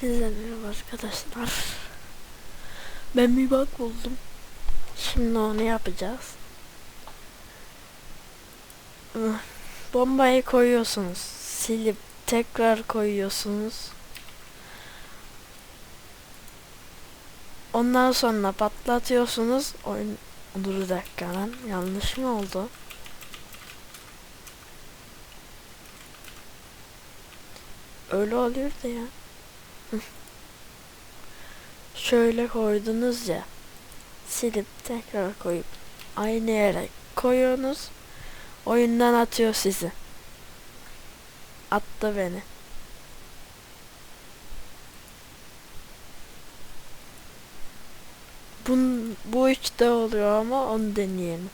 Hepinize merhaba arkadaşlar. Ben bir bak buldum. Şimdi onu yapacağız. Bombayı koyuyorsunuz. Silip tekrar koyuyorsunuz. Ondan sonra patlatıyorsunuz. Oyun Dur dakika lan. Yanlış mı oldu? Öyle oluyor da ya. Şöyle koydunuz ya. Silip tekrar koyup aynı yere koyuyorsunuz. Oyundan atıyor sizi. Attı beni. Bun, bu üçte oluyor ama onu deneyelim.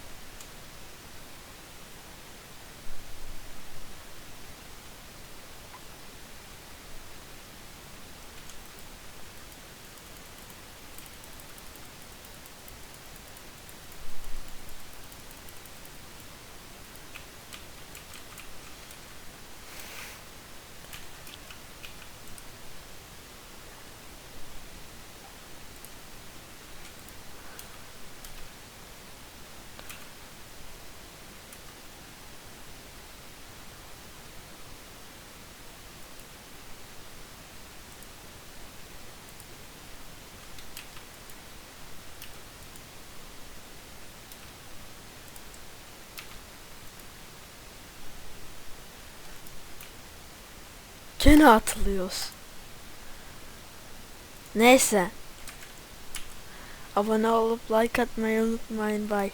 Gene atılıyoruz. Neyse. Abone olup like atmayı unutmayın. Bye.